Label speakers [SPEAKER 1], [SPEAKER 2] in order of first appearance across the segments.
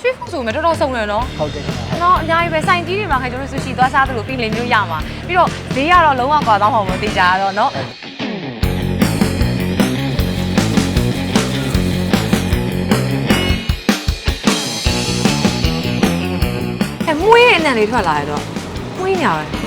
[SPEAKER 1] ရွှေဖူဆိုမဲ့တော်တော်စုံတယ်နော်
[SPEAKER 2] ဟုတ်ကဲ့ခင်ဗျာ
[SPEAKER 1] နော်အများကြီးပဲစိုင်ကြီးတွေမှာခင်ကျွန်တော်ဆူရှီသွားစားသလိုပြင်လင်မျိုးရမှာပြီးတော့ဈေးကတော့လုံးဝကွာတော့မှာမသိကြရတော့နော်အဲမွေးရဲ့အနံလေးထွက်လာရတော့မွေးညာပဲ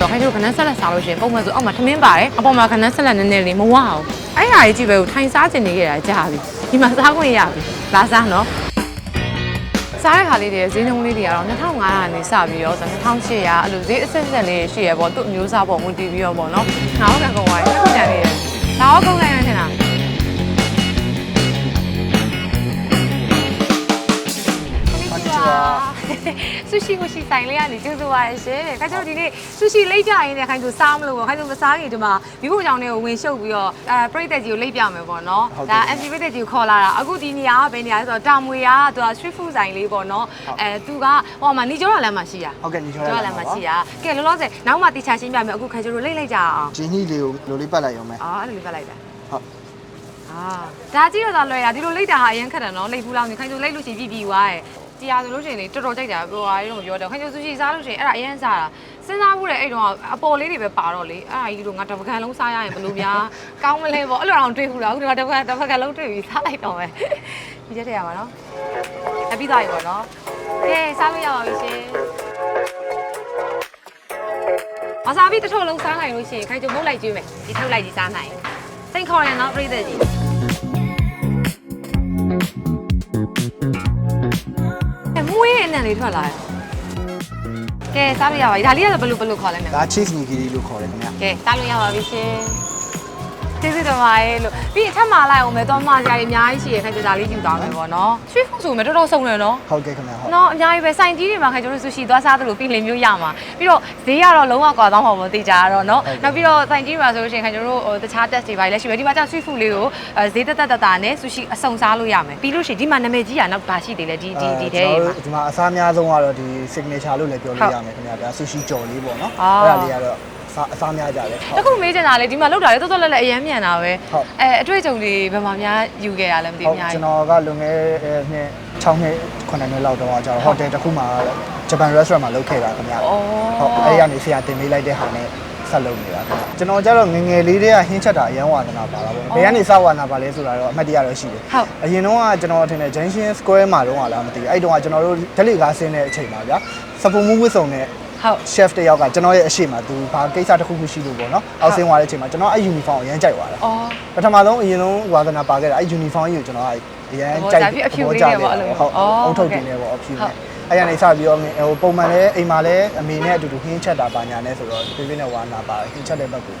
[SPEAKER 1] တော့ခိုင်းတို့ခဏဆက်လက်စားလို့ရှိရင်ပုံမှန်ဆိုအောက်မှာထမင်းပါတယ်အပေါ်မှာခဏဆက်လက်နည်းနည်းလေးမဝအောင်အဲ့ဟာကြီးကြည့်ပဲကိုထိုင်စားကျင်နေကြတာကြာပြီဒီမှာစားခွင့်ရပြီလာစားနော်စားတဲ့ခါလေးတွေဈေးနှုန်းလေးတွေကတော့2500နဲ့စပြီးတော့2800အဲ့လိုဈေးအဆက်ဆက်လေးရှိရပေါ့သူ့အမျိုးစားပေါ့မူတည်ပြီးတော့ပေါ့နော်ငါတို့ကကုန်သွားတယ်ဆက်ကြံနေတယ်ဒါတော့ကုန်လိုက်ရထင်လား ဆူရှီကိုရှိဆိုင်လေးကနေကျေးဇူးပါရှင်။ခိုင်ကျွန်တော်ဒီနေ့ဆူရှီလိပ်ပြရင်းနဲ့ခိုင်တို့စားမလို့ပေါ့။ခိုင်တို့မစားခင်ဒီမှာမိဖို့ကြောင့်လေးကိုဝင်ရှုပ်ပြီးတော့အဲပရိသတ်ကြီးကိုလိပ်ပြမယ်ပေါ့နော်။ဒါ MC ပရိသတ်ကြီးကိုခေါ်လာတာ။အခုဒီနေရာကဘယ်နေရာလဲဆိုတော့တာမွေကသူက street food ဆိုင်လေးပေါ့နော်။အဲသူကဟိုမှာနီကျော်ရလမ်းမှာရှိတာ
[SPEAKER 2] ဟုတ်ကဲ့ညီကျော်
[SPEAKER 1] ကျော်ရလမ်းမှာရှိတာ။ကဲလောလောဆယ်နောက်မှတီချာရှင်းပြမယ်။အခုခိုင်ကျွန်တော်လိပ်လိုက်ကြအောင်
[SPEAKER 2] ဂျင်းကြီးလေးကိုလိုလေးပတ်လိုက်ရုံပဲ။
[SPEAKER 1] အော်အဲ့လိုလေးပတ်လိုက်တာ
[SPEAKER 2] ဟုတ်။
[SPEAKER 1] အာဒါကြည့်တော့သာလွယ်တာဒီလိုလိပ်တာဟာအရင်ခက်တယ်နော်။လိပ်ဘူးလောက်နေခိုင်ကျွန်တော်လိပ်လို့ရှိရင်ပြည်ပြည်သွားရဲ့။ တရားဆိုလို့ရှိရင်လေတော်တော်ကြိုက်တာပြောတာရုံမပြောတော့ခိုင်ကျွန်တော်ဆူရှီစားလို့ရှိရင်အဲ့ဒါအရင်စားတာစဉ်းစားမှုတဲ့အဲ့တော့အပေါ်လေးတွေပဲပါတော့လေအဲ့ဒါကြီးတို့ငါတစ်ပကံလုံးစားရရင်ဘယ်လိုများကောင်းမလဲပေါ့အဲ့လိုတော့တွေးဘူးလားအခုဒီမှာတစ်ပကံတစ်ပကံလုံးတွေးပြီးစားလိုက်တော့မယ်ဒီချက်တည်းရပါနော်အပြီးသားပြီပေါ့နော်ကဲစားလို့ရပါပြီရှင်ဝါစာဘီတစ်ထုပ်လုံးစားနိုင်လို့ရှိရင်ခိုင်ကျုံမုတ်လိုက်ကျွေးမယ်ဒီထုတ်လိုက်ကြီးစားနိုင်စိတ်ခေါ်ရင်နော်ပြိသက်ကြီး နံလေးထွက်လာတယ်ကဲစားလို့ရပါပြီဒါလေးကတော့ဘယ်လိုဘယ်လိုခေါ်လဲမလဲ
[SPEAKER 2] ဒါ cheese nigiri လို့ခေါ်တယ်ခင်ဗျာ
[SPEAKER 1] ကဲစားလို့ရပါပြီရှင် ကျေးဇူးတင်ပါတယ်လို့ပြီးရင်ထပ်မလိုက်အောင်မယ်တော့မှာစရာတွေအများကြီးရှိရခိုင်ကြတာလေးယူသွားမယ်ပေါ့နော်ရွှေဖူဆိုမဲ့တော်တော်စုံတယ်နော်
[SPEAKER 2] ဟုတ်ကဲ့ခင်ဗျာဟုတ်
[SPEAKER 1] နော်အများကြီးပဲစိုင်ကြီးတွေမှာခိုင်ကျွန်တော်ဆူရှီသွားစားသလိုပြင်လင်မျိုးရမှာပြီးတော့ဈေးကတော့လုံးဝကွာတော့မှာမသိကြရတော့နော်နောက်ပြီးတော့စိုင်ကြီးတွေမှာဆိုလို့ရှိရင်ခိုင်ကျွန်တော်တို့ဟိုတခြား test တွေပါလည်းရှိပဲဒီမှာကျဆွီဖူလေးကိုအဲဈေးတက်တက်တက်တာနဲ့ဆူရှီအစုံစားလို့ရမယ်ပြီးလို့ရှိရင်ဒီမှာနာမည်ကြီးရနောက်ဘာရှိသေးလဲဒီဒီဒီထဲမှာ
[SPEAKER 2] ဒီမှာအစားအများဆုံးကတော့ဒီ signature လို့လည်းပြောလို့ရမယ်ခင်ဗျာဒါ sushi ကြော်လေးပေါ့နော်အဲ့ဒါလေးကတော့အ စားအစားများကြတယ်
[SPEAKER 1] တခုမေးချင်တာလေဒီမှာလောက်တာလေတော်တော်လည်းလည်းအရင်မြန်တာပဲ
[SPEAKER 2] ဟုတ်
[SPEAKER 1] အဲအတွေ့အကြုံတွေဘယ်မှာများယူခဲ့ရလဲမသိ
[SPEAKER 2] ဟု
[SPEAKER 1] ဘူး
[SPEAKER 2] တ်
[SPEAKER 1] အများ
[SPEAKER 2] ကျွ
[SPEAKER 1] ကြီး
[SPEAKER 2] န်တော်ကလွန်ခဲ့တဲ့နှစ်6နှစ်9နှစ်လောက်တော့ကျတော့ hotel တစ်ခုမှာ Japan restaurant မှာလုပ်ခဲ့တာခင်ဗျာ
[SPEAKER 1] ဩ
[SPEAKER 2] ဟုတ်အဲ့ရနေဆရာတင်ပေးလိုက်တဲ့ဟာနဲ့ဆက်လုပ်နေတာခင်ဗျကျွန်တော်ကျတော့ငယ်ငယ်လေးတည်းကဟင်းချက်တာအရန်ဝါသနာပါတာပေါ့ဘယ်ကနေစဝါသနာပါလဲဆိုတာတော့အမှတ်တရတော့ရှိတယ်
[SPEAKER 1] ဟုတ်
[SPEAKER 2] အရင်တော့ကကျွန်တော်ထင်တယ် Junction Square မှာတော့လားမသိဘူးအဲ့တုန်းကကျွန်တော်တို့ဒလိကားဆင်းတဲ့အချိန်ပါဗျာစပူမူဝစ်စုံနဲ့
[SPEAKER 1] ဟုတ်
[SPEAKER 2] chef တယောက်ကကျွန်တော်ရဲ့အရှိမသူဘာကိစ္စတစ်ခုခုရှိလို့ပေါ့နော်အောက်ဆင်းသွားတဲ့အချိန်မှာကျွန်တော်အဲ့ uniform ကိုအရန်ကြိုက်သွားတာ
[SPEAKER 1] ဩ
[SPEAKER 2] ပထမဆုံးအရင်ဆုံးဝါသနာပါခဲ့တာအဲ့ uniform ကြီးကိုကျွန်တော်ကအရန်ကြိုက်
[SPEAKER 1] သဘောကျပြီအဖြူလေးနဲ့ပေါ့အဲ့လို
[SPEAKER 2] ဟုတ်
[SPEAKER 1] အော်
[SPEAKER 2] အုတ်ထုတ်
[SPEAKER 1] ဟုတ်ကဲ့
[SPEAKER 2] တင်နေပေါ့အဖြူ
[SPEAKER 1] ဟုတ်
[SPEAKER 2] နဲ့အဲ့ရနေစပြီးတော့ဟိုပုံမှန်လဲအိမ်မှာလဲအမေနဲ့အတူတူဟင်းချက်တာပါညာနဲ့ဆိုတော့ပြပြနဲ့ဝါနာပါဟင်းချက်တဲ့ဘက်ကို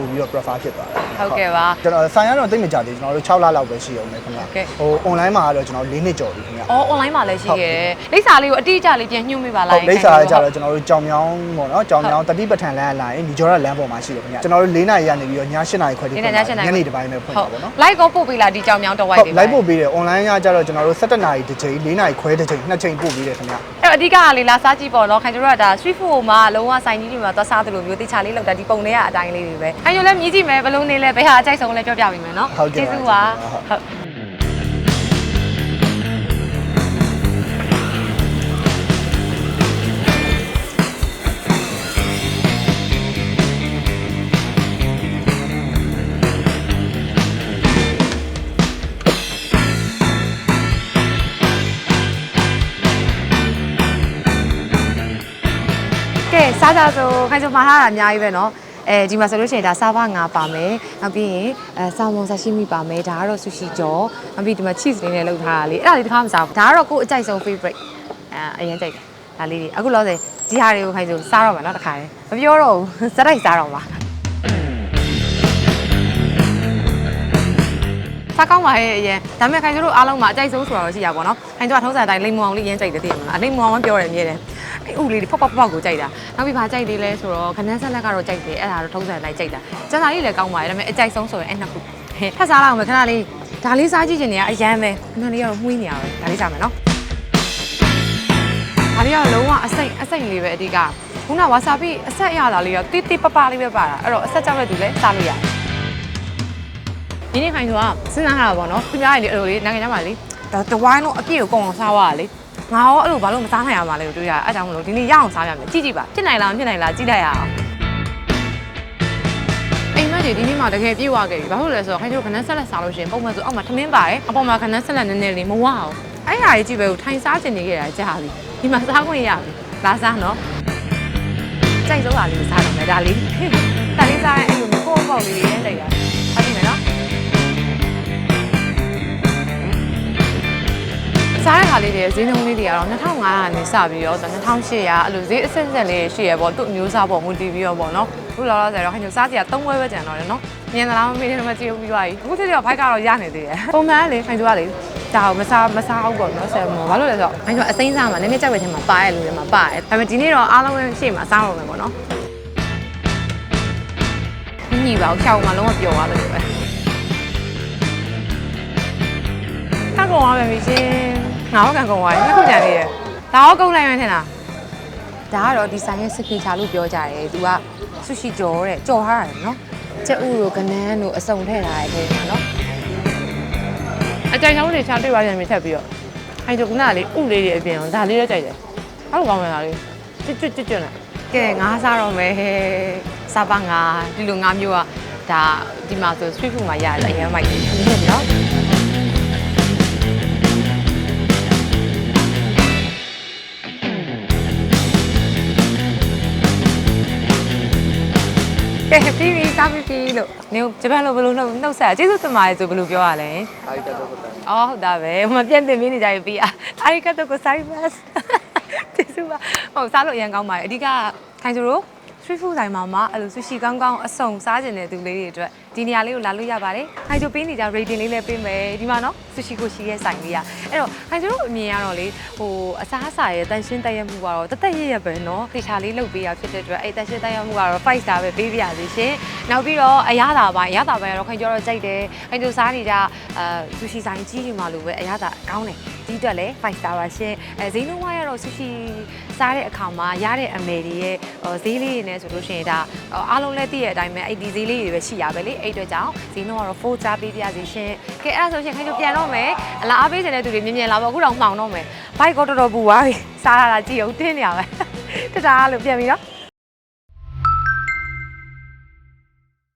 [SPEAKER 2] ပို့ပြီးတော့ prefer ဖြစ်သွားတယ်
[SPEAKER 1] ဟုတ်ကဲ့ပါ
[SPEAKER 2] ကျွန်တော်ဆိုင်ရတော့တိတ်မကြသေးကျွန်တော်တို့6လလောက်ပဲရှိအောင်မယ်ခင်ဗျ
[SPEAKER 1] ဟုတ်ကဲ့
[SPEAKER 2] ဟို online မှာကတော့ကျွန်တော်၄နှစ်ကျော်ပြီခင်ဗျ။
[SPEAKER 1] အော် online မှာလည်းရှိခဲ့တယ်။လိပ်စာလေးကိုအတိအကျလေးပြန်ညှို့မိပါလား
[SPEAKER 2] ဟုတ်လိပ်စာကကြတော့ကျွန်တော်တို့ကြောင်မြောင်းပေါ့နော်ကြောင်မြောင်းတတိပဋ္ဌာန်လမ်းအလိုက်ဒီကျော်ရလမ်းပေါ်မှာရှိတယ်ခင်ဗျကျွန်တော်တို့၄နာရီကနေပြီးတော့ည၈နာရီခွဲတိ
[SPEAKER 1] ဒီနေ့ည7နာရီ
[SPEAKER 2] ညနေတစ်ပိုင်းပဲဖွင့်
[SPEAKER 1] ဟု
[SPEAKER 2] တာ
[SPEAKER 1] တ်
[SPEAKER 2] ပေါ့နော်။
[SPEAKER 1] live ကိုပို့ပေးလားဒီကြောင်မြောင်းတစ်ဝိုက်
[SPEAKER 2] ဟုတ်
[SPEAKER 1] လေး
[SPEAKER 2] လိုက်ပို့ပေးတယ် online ကကြတော့ကျွန်တော်တို့17နာရီတစ်ချိန်4နာရီခွဲတစ်ချိန်နှစ်ချိန်ပို့ပေးတယ်ခင်ဗျ
[SPEAKER 1] အဲ့တော့အဓိကကလေးလာစားကြည့်ပေါ့နော်။ခိုင်တို့ကဒါ street food မှာလုံးဝဆိုင်ကြီးတွေမှာသွားစားသလိုမျိုးတေချာလေးလောက်တာဒီပုံတွေကအတိုင်းလေးတွေပဲ။ခိင်တို့လည်းမြည်ကြည့်မယ်ဘယ်လိုနေလဲဘယ်ဟာအကြိုက်ဆုံးလဲပြောပြပေးမယ်နော်။
[SPEAKER 2] ဟုတ်ကဲ့ပါ
[SPEAKER 1] ကျေးဇူးပါ
[SPEAKER 2] ဟုတ်
[SPEAKER 1] ဟုတ်ကဲစားကြဆိုခိုင်ဆိုမှာထားတာအများကြီးပဲเนาะ အဲဒီမှာဆိုလို့ရှိရင်ဒါဆာဘငါပါမယ်နောက်ပြီးရင်အဲဆာမွန်ဆာရှိမိပါမယ်ဒါကတော့ဆူရှီကြော်နောက်ပြီးဒီမှာ cheese လေးနဲ့လုပ်ထားတာလေအဲ့ဒါလေးတစ်ခါမစားဘူးဒါကတော့ကို့အကြိုက်ဆုံး favorite အဲအရင်ကြိုက်တာဒါလေးတွေအခုလောဆယ်ဒီဟာတွေကိုခိုင်းဆိုစားတော့မှာနော်တစ်ခါတည်းမပြောတော့ဘူးစက်တိုက်စားတော့မှာ စားကောင်းပါရဲ့အရင်ဒါပေမဲ့ခိုင်တို့အားလုံးမှာအကြိုက်ဆုံးဆိုတာတော့ရှိရပါတော့။ခိုင်တို့ကထုံးစံတိုင်းလိမ္မောင်လေးရမ်းကြိုက်တယ်သိတယ်မလား။လိမ္မောင်ကပြောတယ်အမြဲတမ်း။အဲ့ဥလေးတွေဖောက်ဖောက်ဖောက်ကိုကြိုက်တာ။နောက်ပြီးဘာကြိုက်သေးလဲဆိုတော့ခနန်းဆက်လက်ကတော့ကြိုက်တယ်။အဲ့ဒါတော့ထုံးစံတိုင်းကြိုက်တာ။ကျန်တာလေးလည်းကောင်းပါတယ်ဒါပေမဲ့အကြိုက်ဆုံးဆိုရင်အဲ့နှစ်ခု။ဟဲ့ထပ်စားလိုက်အောင်မယ်ခဏလေး။ဒါလေးစားကြည့်ချင်နေရအရန်ပဲ။ခဏလေးကတော့မှုေးနေရပဲ။ဒါလေးစားမယ်နော်။ဒါလေးကတော့လုံးဝအစိမ့်အစိမ့်လေးပဲအဓိက။ခုနဝါဆာဘီအဆက်ရတာလေးတော့တိတိပပလေးပဲပါတာ။အဲ့တော့အဆက်ကြောက်တဲ့သူလည်းစားလို့ရတယ်။ ဒီနေ့ခိုင်ဆိုတာစဉ်းစားရတာပေါ့နော်သူများတွေအဲ့လိုလေနိုင်ငံခြားမှာလေဒါတဝိုင်းလုံးအပြည့်ကိုကုန်အောင်စားသွားတာလေငါရောအဲ့လိုဘာလို့မစားနိုင်ရမှာလဲကိုတွေးရအဲ့ကြောင့်မလို့ဒီနေ့ရအောင်စားရမယ်ကြည့်ကြည့်ပါဖြစ်နိုင်လားမဖြစ်နိုင်လားကြည့်လိုက်ရအောင်အိမ်မက်တွေဒီနေ့မှတကယ်ပြေဝခဲ့ပြီဘာလို့လဲဆိုတော့ခိုင်တို့ခဏဆက်လက်စားလို့ရှိရင်ပုံမှန်ဆိုအောက်မှာထမင်းပါတယ်အပေါ်မှာခဏဆက်လက်နည်းနည်းလေးမဝအောင်အဲ့ဟာကြီးကြည့်ပဲကိုထိုင်စားကျင်နေခဲ့တာကြာပြီဒီမှာစားခွင့်ရပြီလာစားနော်ကြိုက်ဆုံးပါလေးကိုစားတော့မယ်ဒါလေးဒါလေးစားရင်အဲ့လိုမျိုးပေါ့ပေါ့လေးရင်းလိုက်တာဟုတ်ပြီမ စားတဲ့ခါလေးတွေဈေးနှုန်းလေးတွေကတော့2500နဲ့စပြီးတော့2800အဲ့လိုဈေးအဆင့်ဆင့်လေးရှိရပေါ့သူ့အမျိုးအစားပေါ့မူတည်ပြီးတော့ပေါ့နော်ခုလောလောဆယ်တော့ခင်ဗျစားစီက3ဘွဲပဲကျန်တော့တယ်နော်မြင်သလားမမေးတယ်မကြည့်ဘူးပြီးသွားပြီအခုတည်းကတော့ဘိုက်ကတော့ရနေသေးတယ်ပုံမှန်လေခင်ဗျကလေဒါကိုမစားမစားဘူးပေါ့နော်ဆယ်မောဘာလို့လဲဆိုတော့ခင်ဗျအစိမ်းစားမှာနည်းနည်းကြက်ဝဲချင်းမှာပါရဲ့လူတွေမှာပါရဲ့ဒါပေမဲ့ဒီနေ့တော့အားလုံးရှေ့မှာစားတော့မယ်ပေါ့နော်ညညီပါအောင်ချောင်းမှာလုံးဝပျော်သွားလို့ပဲခါကောင်သွားပြီရှင် ငါတော့ကန်ကောင်သွားပြီခုကြံနေရဒါတော့ကုန်လိုက်မှထင်လားဒါကတော့ဒီဆိုင်ရဲ့စကီချာလို့ပြောကြတယ်သူကဆူရှီကြော်တဲ့ကြော်ထားတယ်နော်ကျက်ဥတို့ကနန်းတို့အစုံထည့်ထားတဲ့ထဲမှာနော်အကြိုက်ချောင်းတွေချာတွေ့ပါပြန်ပြီထပ်ပြီးတော့အဲ့ဒါကနာလေးဥလေးတွေအပြင်အောင်ဒါလေးလည်းကြိုက်တယ်အဲ့လိုကောင်းမယ်လားလေးကျွတ်ကျွတ်ကျွတ်ကျွတ်နဲ့ကဲငါးစားတော့မယ်ဟဲ့စားပါငါဒီလိုငါမျိုးကဒါဒီမှာဆို street food မှာရတယ်အရင်မိုက်တယ်နော် ကဲပြီးပြီစားပြီးပြီလို့နေဂျပန်လိုဘယ်လိုနှုတ်နှုတ်ဆက်ကျေးဇူးတင်ပါတယ်ဆိုဘယ်လိုပြောရလဲ
[SPEAKER 2] အားရတော့ဟုတ်တယ်
[SPEAKER 1] အော်ဟုတ်တာပဲမပြတ်တင်ပြီးနေကြပြီအာအာရီကတ်ကိုဆိုင်မတ်ကျေးဇူးပါဟုတ်စားလို့အရင်ကောင်းပါတယ်အဓိကခိုင်ဆိုတော့ street food ဆိုင်မှာမှအဲ့လိုဆူရှီကောင်းကောင်းအစုံစားကျင်တဲ့သူလေးတွေအတွက် ဒီနေရာလေးကိုလာလို့ရပါတယ်ခိုင်ဆိုပေးနေကြ rating လေးလည်းပေးမယ်ဒီမှာနော်ဆူရှီကိုရှိရဲ့ဆိုင်လေးอ่ะအဲ့တော့ခိုင်ဆိုတို့အမြင်ကတော့လေဟိုအစားအစာရဲ့တန်ရှင်းတက်ရမှုကတော့တသက်ရရပဲနော်တေချာလေးလုပ်ပေးရဖြစ်တဲ့အတွက်အဲ့တန်ရှင်းတက်ရမှုကတော့5 star ပဲပေးပြရစီရှင်နောက်ပြီးတော့အရသာပိုင်းအရသာပိုင်းကတော့ခိုင်ကျော်တော့ကြိုက်တယ်ခိုင်ကျော်စားနေကြအာဆူရှီဆိုင်ကြီးဒီမှာလို့ပဲအရသာကောင်းတယ် ဒီအတွက်လည်း5 star ပါရှင်အဲဈေးနှုန်းဝါရတော့ဆူရှီစားတဲ့အခါမှာရတဲ့အမယ်တွေရဲ့ဈေးလေးတွေနဲ့ဆိုလို့ရှိရင်ဒါအားလုံးလည်းသိတဲ့အတိုင်းပဲအဲ့ဒီဈေးလေးတွေပဲရှိရပဲလေအဲ့အတွက်ကြောင့်ဈေးနှုန်းကတော့4 star ပေးပြစီရှင်ကဲအဲ့ဒါဆိုရှင်ခိုင်ကျော်ပြန်တော့မယ်အလားအားပေးတဲ့သူတွေမြင်မြင်လာပေါ့အခုတော့မှောင်တော့မယ်ဘိုက်ကောတော်တော်ပူသွားပြီစားရတာကြည့်အောင်တင်းနေရပဲတတားလို့ပြန်ပြီနော်